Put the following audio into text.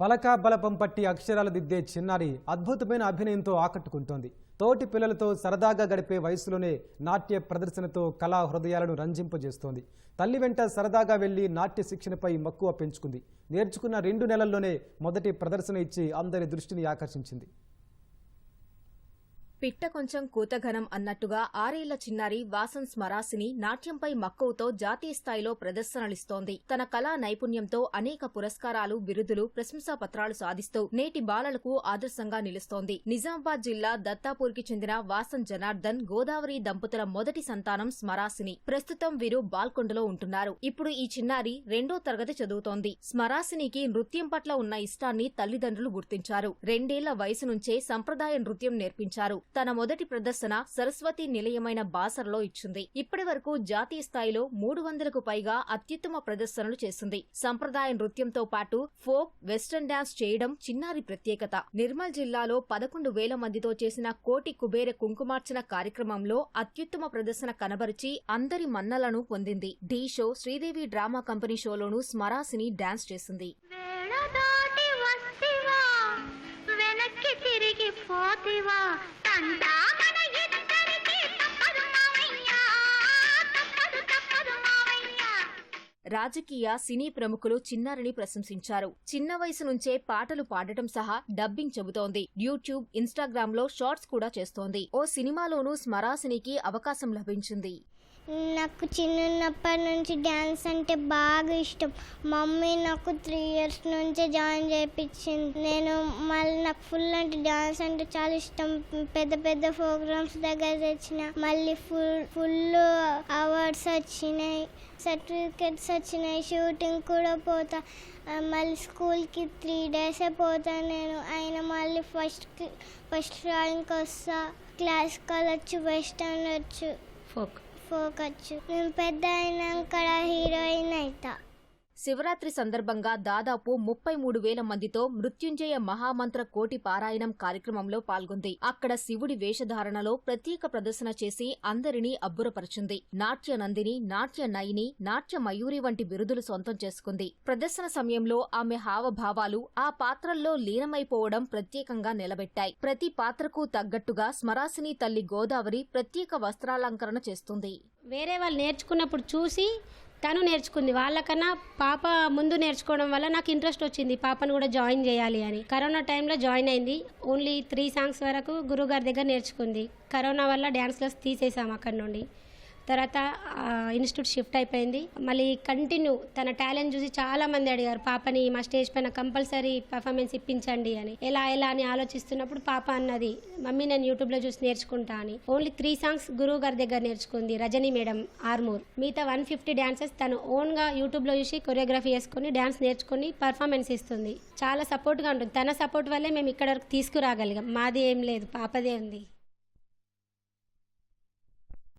పలకా బలపం పట్టి అక్షరాలు దిద్దే చిన్నారి అద్భుతమైన అభినయంతో ఆకట్టుకుంటోంది. తోటి పిల్లలతో సరదాగా గడిపే వయసులోనే నాట్య ప్రదర్శనతో కళా హృదయాలను రంజింపజేస్తోంది. తల్లి వెంట సరదాగా వెళ్ళి నాట్య శిక్షణపై మక్కువ పెంచుకుంది. నేర్చుకున్న రెండు నెలల్లోనే మొదటి ప్రదర్శన ఇచ్చి అందరి దృష్టిని ఆకర్షించింది. పిట్ట కొంచెం కూతఘనం అన్నట్టుగా ఆరేళ్ళ చిన్నారి వాసన్ స్మరాసిని నాట్యంపై మక్కువతో జాతీయ స్థాయిలో ప్రదర్శనలిస్తోంది. తన కళా నైపుణ్యంతో అనేక పురస్కారాలు బిరుదులు ప్రశంసా పత్రాలు సాధిస్తూ నేటి బాలలకు ఆదర్శంగా నిలుస్తోంది. నిజామాబాద్ జిల్లా దత్తాపూర్కి చెందిన వాసన్ జనార్దన్ గోదావరి దంపతుల మొదటి సంతానం స్మరాసిని. ప్రస్తుతం వీరు బాల్కొండలో ఉంటున్నారు. ఇప్పుడు ఈ చిన్నారి రెండో తరగతి చదువుతోంది. స్మరాసినికి నృత్యం పట్ల ఉన్న ఇష్టాన్ని తల్లిదండ్రులు గుర్తించారు. రెండేళ్ళ వయసు నుంచే సంప్రదాయ నృత్యం నేర్పించారు. తన మొదటి ప్రదర్శన సరస్వతి నిలయమైన బాసర్లో ఇచ్చింది. ఇప్పటి వరకు జాతీయ స్థాయిలో మూడు వందలకు పైగా అత్యుత్తమ ప్రదర్శనలు చేసింది. సంప్రదాయ నృత్యంతో పాటు ఫోక్ వెస్టర్న్ డాన్స్ చేయడం చిన్నారి ప్రత్యేకత. నిర్మల్ జిల్లాలో పదకొండు వేల మందితో చేసిన కోటి కుబేర కుంకుమార్చన కార్యక్రమంలో అత్యుత్తమ ప్రదర్శన కనబరిచి అందరి మన్నలను పొందింది. Dhee show Sridevi drama company షోలోనూ స్మరాసిని డాన్స్ చేసింది. రాజకీయ సినీ ప్రముఖులు చిన్నారిని ప్రశంసించారు. చిన్న వయసు నుంచే పాటలు పాడటం సహా డబ్బింగ్ చెబుతోంది. యూట్యూబ్ ఇన్స్టాగ్రామ్లో షార్ట్స్ కూడా చేస్తోంది. ఓ సినిమాలోనూ స్మరాసినికి అవకాశం లభించింది. నాకు చిన్నప్పటి నుంచి డ్యాన్స్ అంటే బాగా ఇష్టం. మమ్మీ నాకు త్రీ ఇయర్స్ నుంచే జాయిన్ చేయించింది. నేను మళ్ళీ నాకు ఫుల్ అంటే డ్యాన్స్ అంటే చాలా ఇష్టం. పెద్ద పెద్ద ప్రోగ్రామ్స్ దగ్గర తెచ్చిన మళ్ళీ ఫుల్ ఫుల్ అవార్డ్స్ వచ్చినాయి సర్టిఫికెట్స్ వచ్చినాయి షూటింగ్ కూడా పోతా. మళ్ళీ స్కూల్కి త్రీ డేసే పోతాను నేను. అయినా మళ్ళీ ఫస్ట్కి ఫస్ట్ డ్రాయింగ్కి వస్తా. క్లాసికల్ వచ్చు వెస్టర్న్ వచ్చు ఫోక్. ఫోక్ వచ్చు నేను పెద్ద అయినాక హీరోయిన్ అవుతా శివరాత్రి సందర్భంగా దాదాపు ముప్పై మూడు వేల మందితో మృత్యుంజయ మహామంత్ర కోటి పారాయణం కార్యక్రమంలో పాల్గొంది. అక్కడ శివుడి వేషధారణలో ప్రత్యేక ప్రదర్శన చేసి అందరినీ అబ్బురపరిచింది. నాట్య నందిని నాట్య నయిని నాట్య మయూరి వంటి బిరుదులు సొంతం చేసుకుంది. ప్రదర్శన సమయంలో ఆమె హావభావాలు ఆ పాత్రల్లో లీనమైపోవడం ప్రత్యేకంగా నిలబెట్టాయి. ప్రతి పాత్రకు తగ్గట్టుగా స్మరాసిని తల్లి గోదావరి ప్రత్యేక వస్త్రాలంకరణ చేస్తుంది. వేరే వాళ్ళు నేర్చుకున్నప్పుడు చూసి తను నేర్చుకుంది. వాళ్ళకన్నా పాప ముందు నేర్చుకోవడం వల్ల నాకు ఇంట్రెస్ట్ వచ్చింది. పాపను కూడా జాయిన్ చేయాలి అని. కరోనా టైంలో జాయిన్ అయింది. ఓన్లీ త్రీ సాంగ్స్ వరకు గురువుగారి దగ్గర నేర్చుకుంది. కరోనా వల్ల డ్యాన్స్ క్లాస్ తీసేసాం అక్కడ నుండి. తర్వాత ఇన్స్టిట్యూట్ షిఫ్ట్ అయిపోయింది. మళ్ళీ కంటిన్యూ తన టాలెంట్ చూసి చాలా మంది అడిగారు పాపని మా స్టేజ్ పైన కంపల్సరీ పర్ఫార్మెన్స్ ఇప్పించండి అని. ఎలా ఎలా అని ఆలోచిస్తున్నప్పుడు పాప అన్నది మమ్మీ నేను యూట్యూబ్లో చూసి నేర్చుకుంటా అని. ఓన్లీ త్రీ సాంగ్స్ గురువు గారి దగ్గర నేర్చుకుంది రజనీ మేడం ఆర్మూర్. మిగతా వన్ ఫిఫ్టీ డాన్సెస్ తను ఓన్గా యూట్యూబ్లో చూసి కొరియోగ్రఫీ చేసుకుని డాన్స్ నేర్చుకుని పర్ఫార్మెన్స్ ఇస్తుంది. చాలా సపోర్ట్గా ఉంటుంది. తన సపోర్ట్ వల్లే మేము ఇక్కడ వరకు తీసుకురాగలిగాం. మాది ఏం లేదు పాపదే ఉంది.